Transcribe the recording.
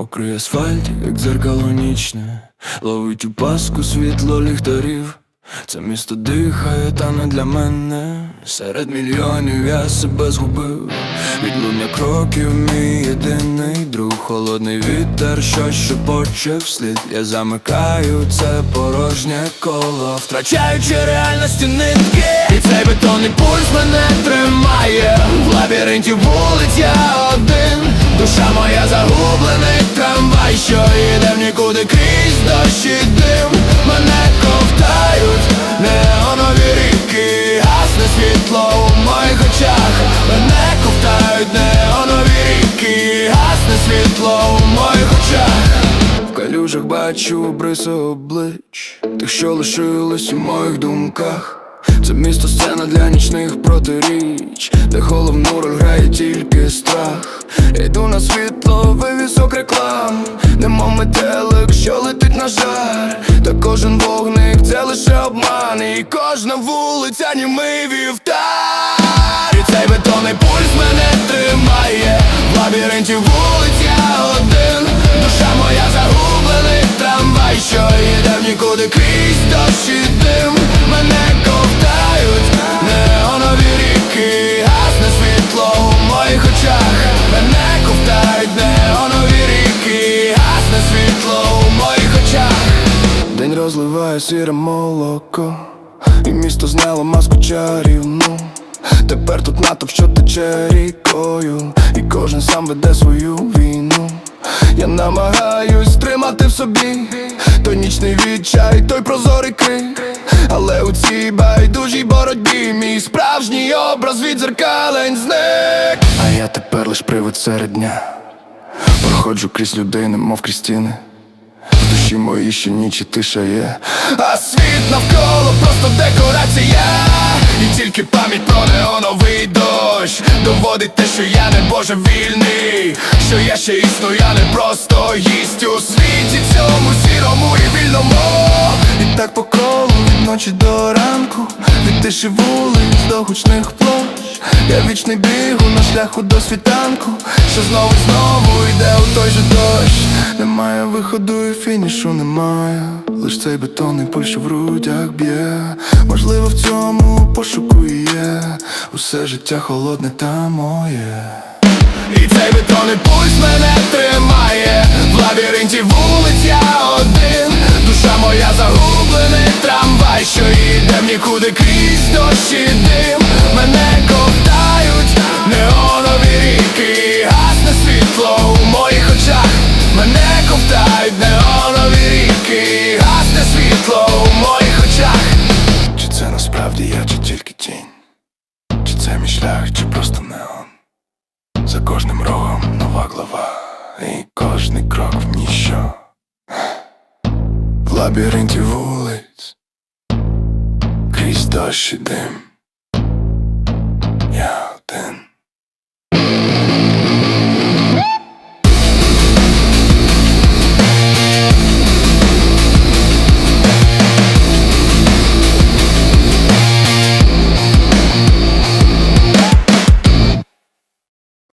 Мокрий асфальт, як дзеркало нічне, ловить у паску світло ліхтарів. Це місто дихає, та не для мене. Серед мільйонів я себе згубив. Відлуння кроків, мій єдиний друг, холодний вітер, що шепоче вслід. Я замикаю це порожнє коло, втрачаючи реальності нитки. І цей бетонний пульс мене тримає. В лабіринті вулиць я один. І дим. Мене ковтають неонові ріки, гасне світло у моїх очах. Мене ковтають неонові ріки, гасне світло у моїх очах. В калюжах бачу обриси облич Тих, що лишились у моїх думках Це місто сцена для нічних протиріч Де головну роль грає тільки страх Я Йду на світло, вивісок реклам Немов метелик, що летить жар Та кожен вогник це лише обман І кожна вулиця німий розливає сіре молоко. І місто зняло маску чарівну. Тепер тут натовп, що тече рікою. І кожен сам веде свою війну. Я намагаюсь тримати в собі Той нічний відчай, той прозорий крик. Але у цій байдужій боротьбі Мій справжній образ від зеркалень зник. А я тепер лиш привид серед дня. Проходжу крізь людей, немов крізь стіни душі моїй ще ніч і тиша є. А світ навколо просто декорація. І тільки пам'ять про неоновий дощ Доводить те, що я не божевільний. Що я ще існую, я не просто гість у світі цьому сірому і вільному. І так по колу від ночі до ранку Від тиші вулиць до гучних площ Я вічний бігу на шляху до світанку Що знову знову йде у той же дощ. Немає виходу і фінішу немає Лиш цей бетонний пуль, що в грудях б'є. Можливо в цьому пошуку і є Усе життя холодне та моє. І цей бетонний пульс мене тримає. В лабіринті вулиць я один Душа моя загублений трамвай, що йде в нікуди крізь дощ і дим тільки тінь, чи це мій шлях, чи просто неон. За кожним рогом нова глава, і кожний крок в ніщо. В лабіринті вулиць, крізь дощ і дим. Я